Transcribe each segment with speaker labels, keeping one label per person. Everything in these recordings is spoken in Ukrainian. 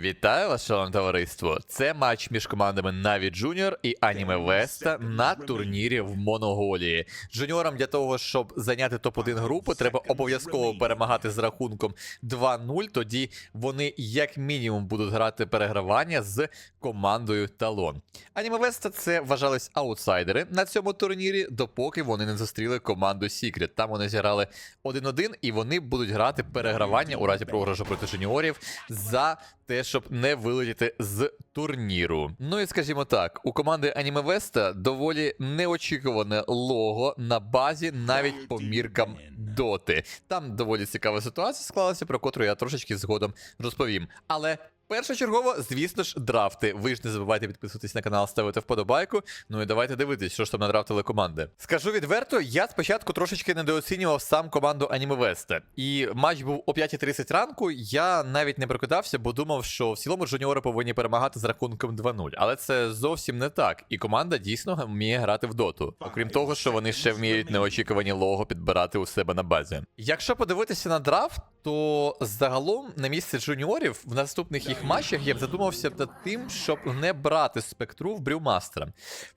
Speaker 1: Вітаю вас, шановне товариство! Це матч між командами Na'Vi Junior і Anime Vesta на турнірі в Монголії. Джуніорам для того, щоб зайняти топ-1 групи, треба обов'язково перемагати з рахунком 2-0. Тоді вони як мінімум будуть грати перегравання з командою Талон. Anime Vesta це вважались аутсайдери на цьому турнірі, допоки вони не зустріли команду Secret. Там вони зіграли 1-1, і вони будуть грати перегравання у разі програшу проти жуніорів за те, щоб не вилетіти з турніру. Ну і скажімо так, у команди Anime Vesta доволі неочікуване лого на базі навіть по міркам доти. Там доволі цікава ситуація склалася, про котру я трошечки згодом розповім. Але. Першочергово, звісно ж, драфти. Ви ж не забувайте підписуватись на канал, ставити вподобайку. Ну і давайте дивитись, що ж там надрафтили команди. Скажу відверто, я спочатку трошечки недооцінював сам команду Vesta. І матч був о 5.30 ранку. Я навіть не прокидався, бо думав, що в цілому жуніори повинні перемагати з рахунком 2-0. Але це зовсім не так. І команда дійсно вміє грати в доту. Окрім того, що вони ще вміють неочікувані лого підбирати у себе на базі. Якщо подивитися на драфт, то загалом на місці джуніорів в наступних їх матчах я б задумався над тим, щоб не брати спектру в Брюмастера.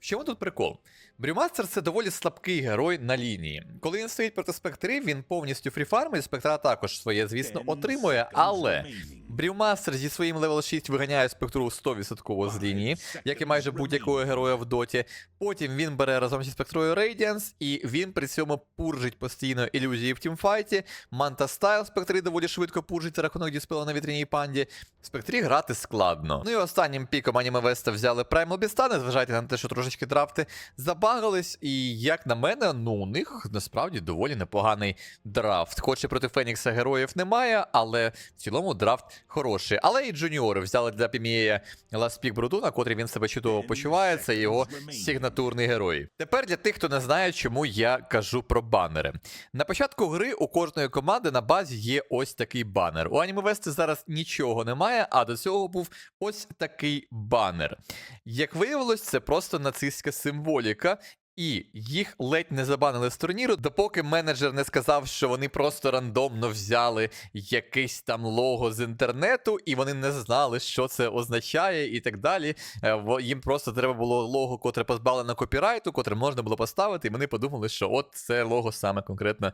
Speaker 1: В чому тут прикол? Брюмастер це доволі слабкий герой на лінії. Коли він стоїть проти спектри, він повністю фріфармить, спектра також своє, звісно, отримує, але Брюмастер зі своїм левел 6 виганяє спектру 100% з лінії, як і майже будь-якого героя в доті. Потім він бере разом зі спектрою Radiance, і він при цьому пуржить постійно ілюзії в тімфайті. Манта Стайл спектри доволі швидко пуржить за рахунок діспела на вітряній панді. Спектрі грати складно. Ну і останнім піком Аніме Веста взяли Primal Beast, незважайте на те, що трошечки драфти забагались. І як на мене, ну у них насправді доволі непоганий драфт. Хоч і проти Фенікса героїв немає, але в цілому драфт хороший. Але і джуніори взяли для Пімієя Ласпік Брудуна, котрий він себе чудово почуває. Це його сигнатурний герой. Тепер для тих, хто не знає, чому я кажу про банери. На початку гри у кожної команди на базі є ось такий банер. У Аніме Вести зараз нічого немає, а до цього був ось такий банер. Як виявилось, це просто нацистська символіка. І їх ледь не забанили з турніру, допоки менеджер не сказав, що вони просто рандомно взяли якесь там лого з інтернету, і вони не знали, що це означає, і так далі. Е, Їм просто треба було лого, котре позбавлено копірайту, котре можна було поставити, і вони подумали, що от це лого саме конкретно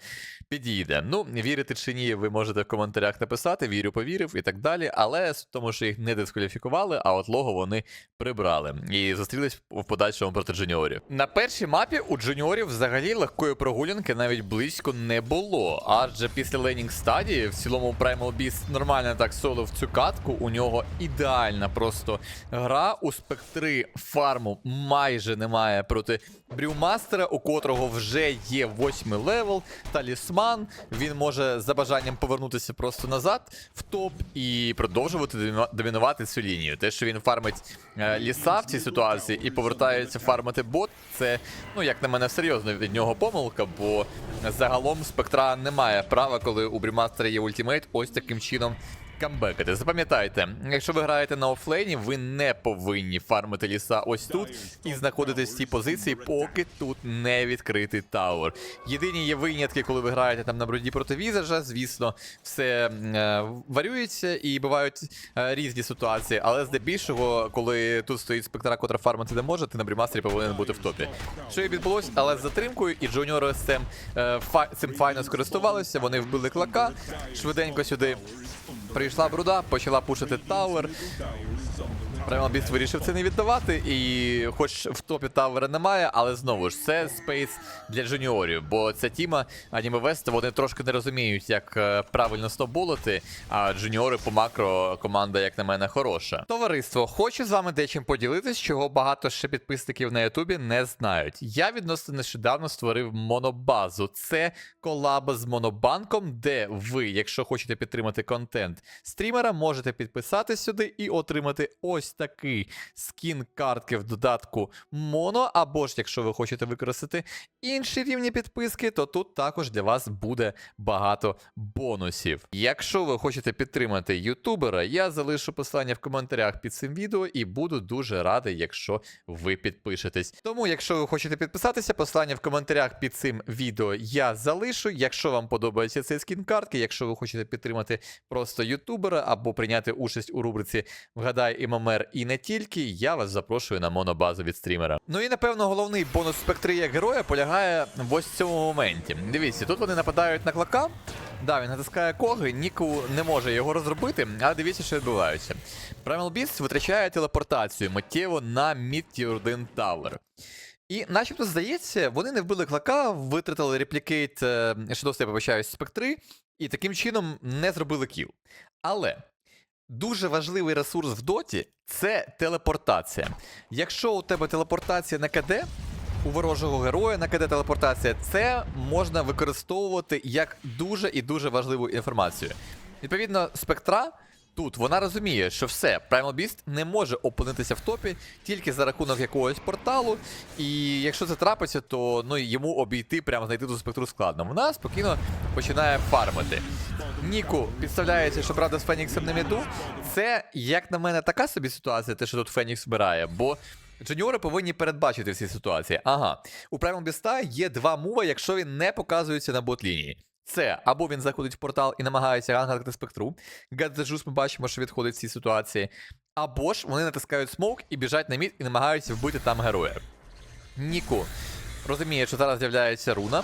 Speaker 1: підійде. Ну, вірити чи ні, ви можете в коментарях написати, вірю, повірив і так далі. Але з тому, що їх не дискваліфікували, а от лого вони прибрали і зустрілись в подальшому проти джуніорів. На першій мапі у джуніорів взагалі легкої прогулянки навіть близько не було. Адже після ленінг стадії в цілому Primal Beast нормально так соло в цю катку. У нього ідеальна просто гра. У спектри фарму майже немає проти Брюмастера, у котрого вже є восьмий левел, талісман. Він може за бажанням повернутися просто назад в топ і продовжувати домінувати цю лінію. Те, що він фармить е, ліса в цій ситуації і повертається фармити бот, це, ну як на мене, серйозно від нього помилка, бо загалом спектра немає права, коли у Брюмастера є ультимейт, ось таким чином камбекати. Запам'ятайте, якщо ви граєте на офлейні, ви не повинні фармити ліса ось тут і знаходитись в цій позиції, поки тут не відкритий тауер. Єдині є винятки, коли ви граєте там на броді проти візажа, звісно, все е, варюється і бувають е, різні ситуації, але здебільшого, коли тут стоїть спектра, котра фармити не може, ти на брімастері повинен бути в топі. Що і відбулось, але з затримкою, і джуніори з цим, е, фа- цим файно скористувалися, вони вбили клака швиденько сюди. Прийшла бруда, почала пушити Тауер. Beast вирішив це не віддавати, і хоч в топі Тавера немає, але знову ж це спейс для джуніорів, бо ця тіма Anime West, вони трошки не розуміють, як е, правильно стоболити, а джуніори по макро команда, як на мене, хороша. Товариство, хочу з вами дечим поділитись, чого багато ще підписників на Ютубі не знають. Я відносно нещодавно створив монобазу. Це колаба з монобанком, де ви, якщо хочете підтримати контент стрімера, можете підписатись сюди і отримати ось такий скін картки в додатку Моно. Або ж, якщо ви хочете використати інші рівні підписки, то тут також для вас буде багато бонусів. Якщо ви хочете підтримати ютубера, я залишу посилання в коментарях під цим відео і буду дуже радий, якщо ви підпишетесь. Тому, якщо ви хочете підписатися, посилання в коментарях під цим відео я залишу. Якщо вам подобається цей скін картки, якщо ви хочете підтримати просто ютубера або прийняти участь у рубриці Вгадай ММР і не тільки, я вас запрошую на монобазу від стрімера. Ну і напевно головний бонус спектри як героя полягає в ось цьому моменті. Дивіться, тут вони нападають на клака. Да, він натискає коги, Ніку не може його розробити, але дивіться, що відбувається. Primal Beast витрачає телепортацію миттєво на Mid Tier 1 Tower. І начебто здається, вони не вбили клака, витратили реплікейт е, Shadow Step, вибачаюсь, спектри, і таким чином не зробили кіл. Але дуже важливий ресурс в доті це телепортація. Якщо у тебе телепортація на КД, у ворожого героя на КД телепортація, це можна використовувати як дуже і дуже важливу інформацію. Відповідно, спектра. Тут вона розуміє, що все, Primal Beast не може опинитися в топі тільки за рахунок якогось порталу. І якщо це трапиться, то ну йому обійти, прямо знайти ту спектру складно. Вона спокійно починає фармити. Ніку підставляється, що правда з Феніксом на міду. Це, як на мене, така собі ситуація, те, що тут Фенікс збирає, бо. Джуніори повинні передбачити всі ситуації. Ага, у Primal Beast є два мува, якщо він не показується на ботлінії. Це або він заходить в портал і намагається ангелити спектру. Гадзеджус ми бачимо, що відходить в цій ситуації. Або ж вони натискають смоук і біжать на мід і намагаються вбити там героя. Ніку розуміє, що зараз з'являється руна.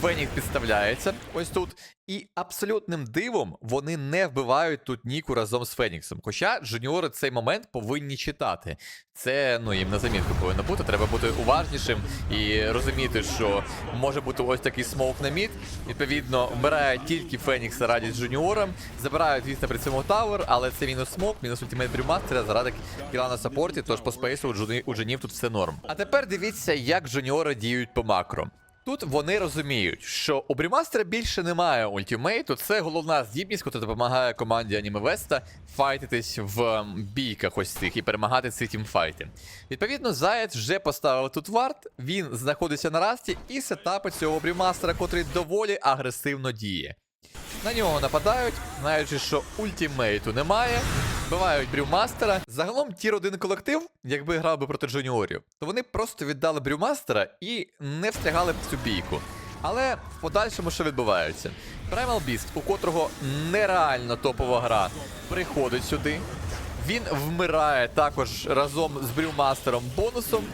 Speaker 1: Фенікс підставляється ось тут. І абсолютним дивом вони не вбивають тут Ніку разом з Феніксом. Хоча джуніори цей момент повинні читати. Це ну їм на замітку повинно бути. Треба бути уважнішим і розуміти, що може бути ось такий смоук на мід. Відповідно, вбирають тільки Фенікса раді з джуніором, забирають, звісно, при цьому тавер, але це мінус смок, мінус ультимейт брюмастера заради кіла на саппорті, тож по спейсу у джунів тут все норм. А тепер дивіться, як джуніори діють по макро. Тут вони розуміють, що у Брімастера більше немає ультимейту. Це головна здібність, яка допомагає команді Аніме Веста файтитись в бійках ось цих і перемагати ці тімфайти. Відповідно, Заяць вже поставив тут варт, він знаходиться на расті і сетапить цього Брімастера, котрий доволі агресивно діє. На нього нападають, знаючи, що ультимейту немає, вбивають брюмастера. Загалом тір один колектив, якби грав би проти джуніорів, то вони просто віддали брюмастера і не встигали б цю бійку. Але в подальшому що відбувається? Primal Beast, у котрого нереально топова гра, приходить сюди. Він вмирає також разом з брюмастером бонусом.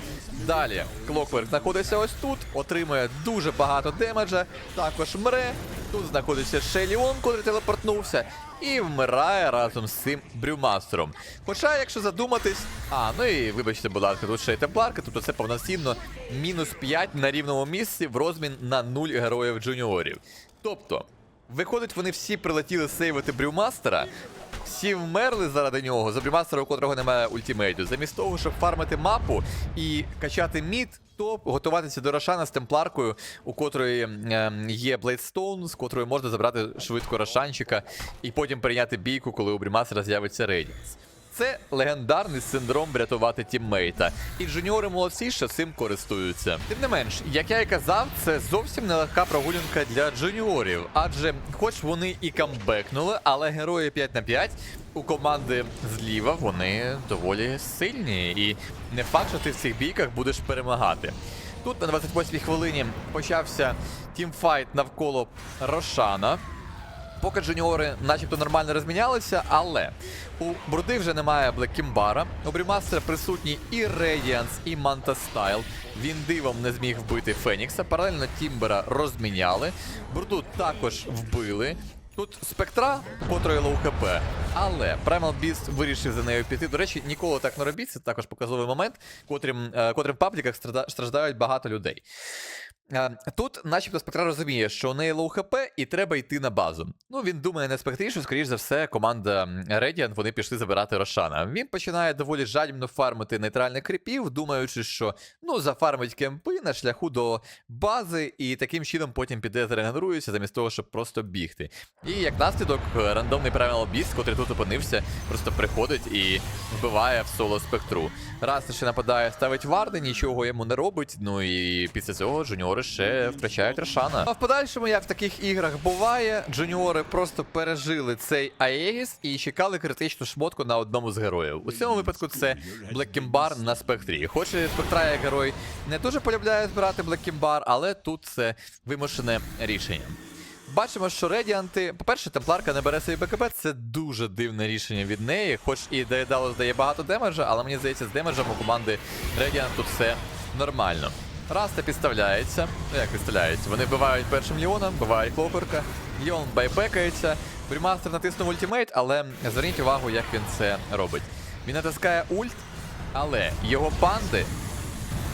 Speaker 1: Далі Clockwork знаходиться ось тут, отримує дуже багато демеджа, також мре. Тут знаходиться Шеліон, котрий телепортнувся, і вмирає разом з цим брюмастером. Хоча, якщо задуматись, а, ну і вибачте, будь ласка, тут ще й темпларка, тобто це повноцінно мінус 5 на рівному місці в розмін на 0 героїв джуніорів. Тобто, виходить, вони всі прилетіли сейвити брюмастера, всі вмерли заради нього, за брюмастера, у котрого немає ультимейту. Замість того, щоб фармити мапу і качати мід, то готуватися до Рошана з темпларкою, у котрої ем, є Блейдстоун, з котрої можна забрати швидко Рошанчика і потім прийняти бійку, коли у брюмастера з'явиться Рейдінс. Це легендарний синдром врятувати тіммейта, і джуніори молодці, що цим користуються. Тим не менш, як я і казав, це зовсім нелегка прогулянка для джуніорів, адже, хоч вони і камбекнули, але герої 5 на 5 у команди зліва вони доволі сильні, і не факт, що ти в цих бійках будеш перемагати. Тут на 28-й хвилині почався тімфайт навколо Рошана. Поки джуніори начебто нормально розмінялися, але у Бруди вже немає Блеккімбара. У Брімастера присутній і Рейдіанс, і Манта Стайл. Він дивом не зміг вбити Фенікса. Паралельно Тімбера розміняли. Бруду також вбили. Тут спектра, у котрої лоу хп, але Primal Beast вирішив за нею піти. До речі, ніколи так не робіть. Це також показовий момент, котрим, е, котрим в пабліках страждають багато людей. Е, Тут, начебто, спектра розуміє, що у неї лоу хп і треба йти на базу. Ну, він думає не спектрі, що, скоріш за все, команда Radiant, вони пішли забирати Рошана. Він починає доволі жадібно фармити нейтральних кріпів, думаючи, що ну, зафармить кемпи на шляху до бази, і таким чином потім піде зарегенерується, замість того, щоб просто бігти. І як наслідок, е, рандомний Primal Beast, котрий тут опинився, просто приходить і вбиває в соло спектру. Раз ще нападає, ставить варди, нічого йому не робить. Ну і після цього джуніори ще втрачають Рошана. А в подальшому, як в таких іграх буває, джуніори просто пережили цей Аегіс і чекали критичну шмотку на одному з героїв. У цьому випадку це Блеккімбар на спектрі. Хоч і спектра як герой не дуже полюбляє збирати Блеккімбар, але тут це вимушене рішення. Бачимо, що Редіанти, по-перше, темпларка не бере собі БКБ, це дуже дивне рішення від неї. Хоч і Деєдало здає багато демеджа, але мені здається, з демеджем у команди Редіант тут все нормально. Раста підставляється. Ну як підставляється? Вони вбивають першим Ліоном, вбивають Клокерка. Ліон байбекається. Брімастер натиснув ультимейт, але зверніть увагу, як він це робить. Він натискає ульт, але його панди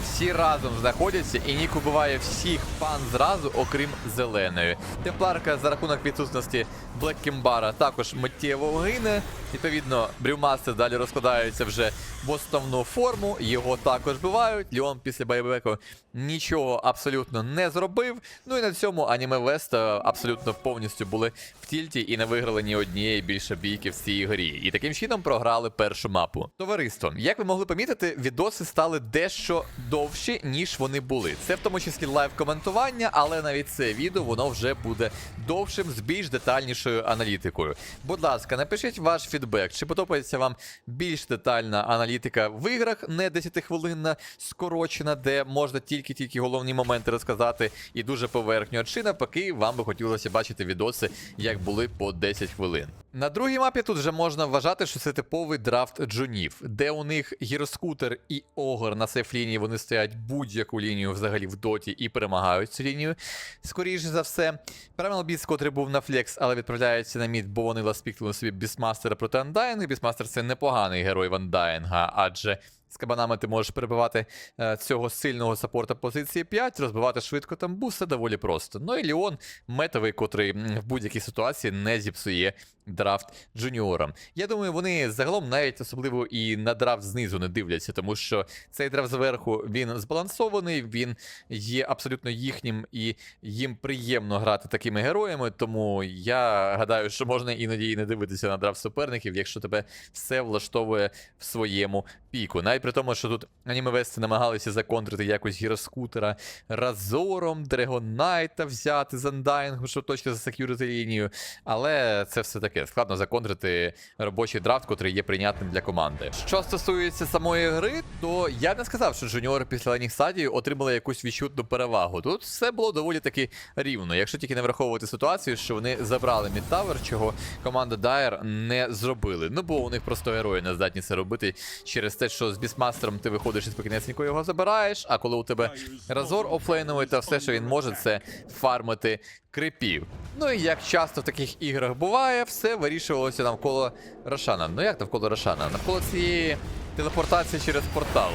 Speaker 1: всі разом знаходяться, і Нік убиває всіх пан зразу, окрім зеленої. Темпларка за рахунок відсутності Блеккімбара також миттєво гине. Відповідно, Брюмастер далі розкладається вже в основну форму. Його також бивають. Ліон після байбеку нічого абсолютно не зробив. Ну і на цьому аніме Вест абсолютно повністю були в тільті і не виграли ні однієї більше бійки в цій грі. І таким чином програли першу мапу. Товариство, як ви могли помітити, відоси стали дещо довші, ніж вони були. Це в тому числі лайв коментування, але навіть це відео воно вже буде довшим з більш детальнішою аналітикою. Будь ласка, напишіть ваш фідбек, чи подобається вам більш детальна аналітика в іграх, не 10 хвилинна скорочена, де можна тільки-тільки головні моменти розказати, і дуже поверхньо. Чи навпаки, вам би хотілося бачити відоси, як були по 10 хвилин. На другій мапі тут вже можна вважати, що це типовий драфт джунів, де у них гіроскутер і огр на сейф-лінії вони стоять будь-яку лінію взагалі в доті і перемагають цю лінію. Скоріше за все, Primal Beast, котрий був на флекс, але відправляється на мід, бо вони ласпікнули собі Бісмастера проти Андайнга. Бісмастер це непоганий герой Вандайнга, адже з кабанами ти можеш перебивати е, цього сильного саппорта позиції 5, розбивати швидко тамбу, все доволі просто. Ну і Ліон метовий, котрий в будь-якій ситуації не зіпсує драфт джуніорам. Я думаю, вони загалом навіть особливо і на драфт знизу не дивляться, тому що цей драфт зверху він збалансований, він є абсолютно їхнім і їм приємно грати такими героями. Тому я гадаю, що можна іноді і не дивитися на драфт суперників, якщо тебе все влаштовує в своєму піку. При тому, що тут анімевести намагалися законтрити якось гіроскутера Разором, Дрегонайта взяти з Андайнгу, щоб точно засекюрити лінію. Але це все таке. Складно законтрити робочий драфт, котрий є прийнятним для команди. Що стосується самої гри, то я не сказав, що джуніори після ланіх стадії отримали якусь відчутну перевагу. Тут все було доволі таки рівно, якщо тільки не враховувати ситуацію, що вони забрали Мідтавер, чого команда Дайер не зробили. Ну бо у них просто герої не здатні це робити через те, що з бісмастером ти виходиш і спокійнесенько його забираєш. А коли у тебе Разор офлейновий, то все, що він може, це фармити крипів. Ну і як часто в таких іграх буває, все вирішувалося навколо Рошана. Ну як навколо Рошана? Навколо цієї телепортації через портал.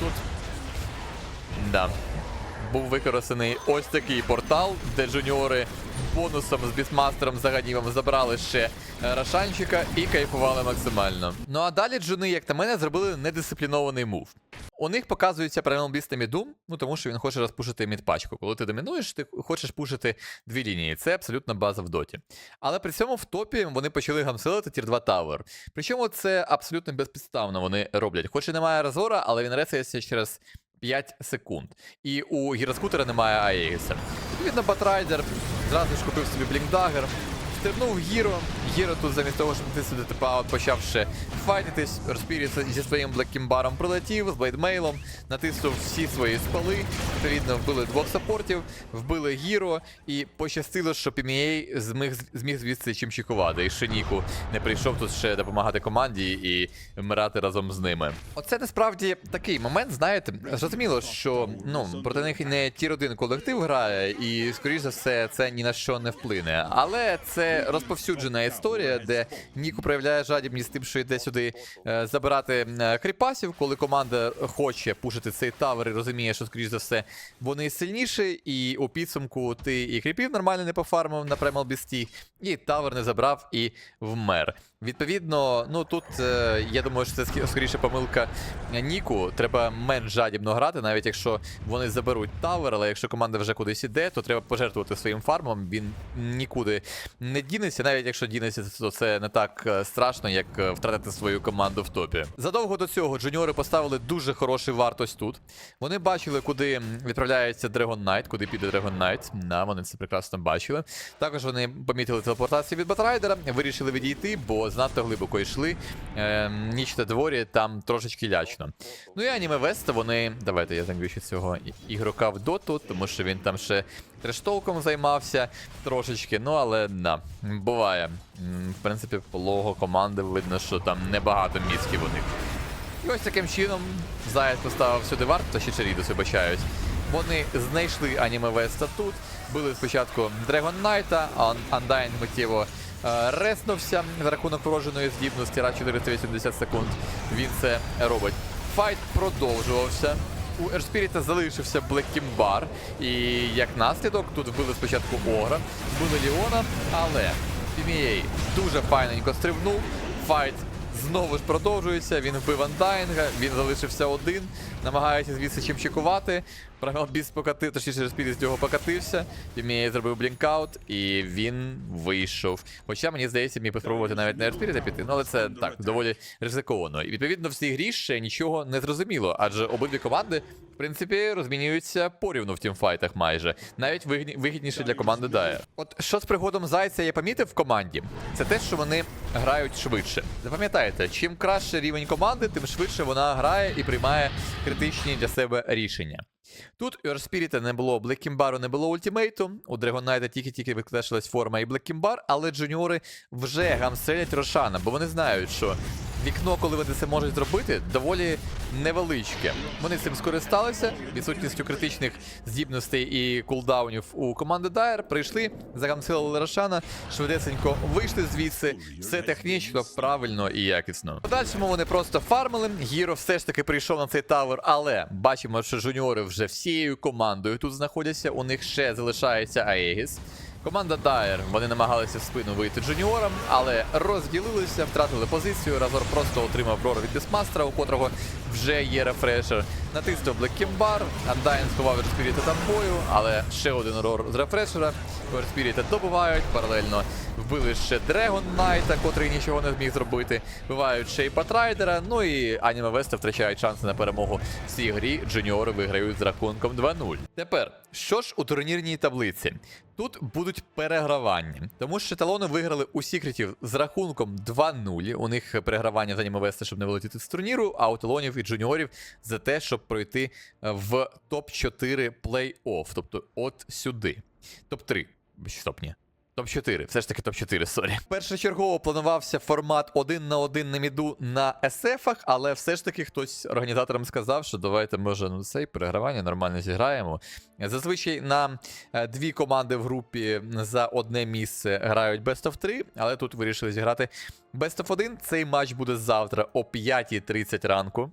Speaker 1: Тут. Да. Був використаний ось такий портал, де джуніори бонусом з бісмастером за Ганімом забрали ще е, Рошанчика і кайфували максимально. Ну а далі джуни, як на мене, зробили недисциплінований мув. У них показується правильно біст на міду, ну тому що він хоче розпушити мідпачку. Коли ти домінуєш, ти хочеш пушити дві лінії. Це абсолютно база в доті. Але при цьому в топі вони почали гамселити тір 2 тавер. Причому це абсолютно безпідставно вони роблять. Хоч і немає Разора, але він ресається через 5 секунд. І у гіроскутера немає Аегіса. Відповідно, Батрайдер зразу ж купив собі Блінкдагер. Стрибнув Гіро. Гіро тут замість того, щоб ти сюди типа почав ще файтитись, розпірюється зі своїм Блеккімбаром прилетів, з блейдмейлом, натиснув всі свої спали. Відповідно, вбили двох саппортів, вбили Гіро, і пощастило, що PMA зміг, зміг звідси чимчикувати. І Шиніку не прийшов тут ще допомагати команді і вмирати разом з ними. Оце насправді такий момент, знаєте, зрозуміло, що ну проти них не тір один колектив грає, і скоріш за все це ні на що не вплине. Але це розповсюджена історія, де Ніку проявляє жадібність тим, що йде сюди е, забирати е, кріпасів, коли команда хоче пушити цей тавер і розуміє, що скоріш за все вони сильніші, і у підсумку ти і кріпів нормально не пофармив на Primal і тавер не забрав і вмер. Відповідно, ну тут е, я думаю, що це скоріше помилка Ніку. Треба менш жадібно грати, навіть якщо вони заберуть тавер, але якщо команда вже кудись іде, то треба пожертвувати своїм фармом. Він нікуди не дінеться, навіть якщо дінеться, то це не так е, страшно, як е, втратити свою команду в топі. Задовго до цього джуніори поставили дуже хороший вартость тут. Вони бачили, куди відправляється Dragon Knight, куди піде Dragon Knight. Да, вони це прекрасно бачили. Також вони помітили телепортацію від Батрайдера, вирішили відійти, бо занадто глибоко йшли. Е, ніч на дворі там трошечки лячно. Ну і аніме Веста, вони. Давайте я зам'ю цього ігрока в доту, тому що він там ще трештолком займався трошечки. Ну але да, буває. В принципі, лого команди видно, що там небагато мізків у них. І ось таким чином Заяць поставив сюди варт, та ще Чарідус вибачають. Вони знайшли аніме Веста тут. Били спочатку Dragon Knight, а Undying миттєво реснувся за рахунок вродженої здібності, раз 480 секунд. Він це робить. Файт продовжувався. У Ерспіріта залишився Блеккімбар, і як наслідок тут вбили спочатку Огра, вбили Ліона, але PMA дуже файненько стрибнув. Файт знову ж продовжується. Він вбив Андайнга, він залишився один, намагається звідси чим чекувати. Прагмалбіс покатив, точніше Ерспіріт з нього покатився. PMA зробив блінкаут, і він вийшов. Хоча мені здається, міг би спробувати навіть на Ерспіріта піти, ну але це так, доволі ризиковано. І відповідно в цій грі ще нічого не зрозуміло, адже обидві команди в принципі, розмінюються порівну в тімфайтах майже. Навіть вигідніше для команди Дає. От що з пригодом Зайця я помітив в команді, це те, що вони грають швидше. Запам'ятайте, чим краще рівень команди, тим швидше вона грає і приймає критичні для себе рішення. Тут у Ерспіріта не було Блекімбару, не було ультимейту. У Драгонайта тільки-тільки виклешилась форма і Блекімбар, але джуніори вже гамселять Рошана, бо вони знають, що вікно, коли вони це можуть зробити, доволі невеличке. Вони цим скористалися відсутністю критичних здібностей і кулдаунів у команди Дайер. Прийшли, загамсилили Рошана, швидесенько вийшли звідси. Все технічно, правильно і якісно. Подальшому вони просто фармили. Гіро все ж таки прийшов на цей тавер, але бачимо, що жуніори вже всією командою тут знаходяться. У них ще залишається Аегіс. Команда Дайер, вони намагалися в спину вийти джуніорам, але розділилися, втратили позицію. Разор просто отримав рор від Бісмастера, у котрого вже є рефрешер. Натиснув Блеккімбар, Андайн сховав Верспіріта там бою, але ще один рор з рефрешера. Верспіріта добувають паралельно вбили ще Дрегон Найта, котрий нічого не зміг зробити. Вбивають ще й Патрайдера, ну і Аніме Веста втрачають шанси на перемогу в цій грі. Джуніори виграють з рахунком 2-0. Тепер, що ж у турнірній таблиці? Тут будуть перегравання, тому що талони виграли у секретів з рахунком 2-0. У них перегравання за Веста, щоб не вилетіти з турніру, а у талонів і джуніорів за те, щоб пройти е, в топ-4 плей-офф, тобто от сюди. Топ-3. Стоп, ні. Топ-4, все ж таки топ-4, сорі. Першочергово планувався формат один на один на міду на СФах, але все ж таки хтось організаторам сказав, що давайте, може, ну цей перегравання нормально зіграємо. Зазвичай на е, дві команди в групі за одне місце грають Best of 3, але тут вирішили зіграти Best of 1. Цей матч буде завтра о 5.30 ранку.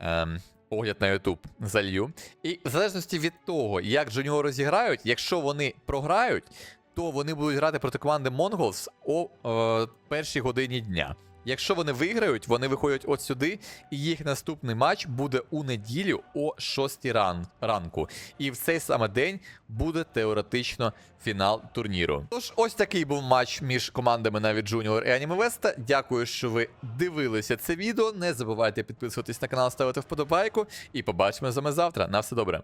Speaker 1: Ем, огляд на YouTube залью. І в залежності від того, як джуніори зіграють, якщо вони програють, то вони будуть грати проти команди Mongols о е, першій годині дня. Якщо вони виграють, вони виходять от сюди, і їх наступний матч буде у неділю о 6 ран, ранку. І в цей саме день буде теоретично фінал турніру. Тож, ось такий був матч між командами навіть Junior і Anime West. Дякую, що ви дивилися це відео. Не забувайте підписуватись на канал, ставити вподобайку. І побачимо з вами завтра. На все добре.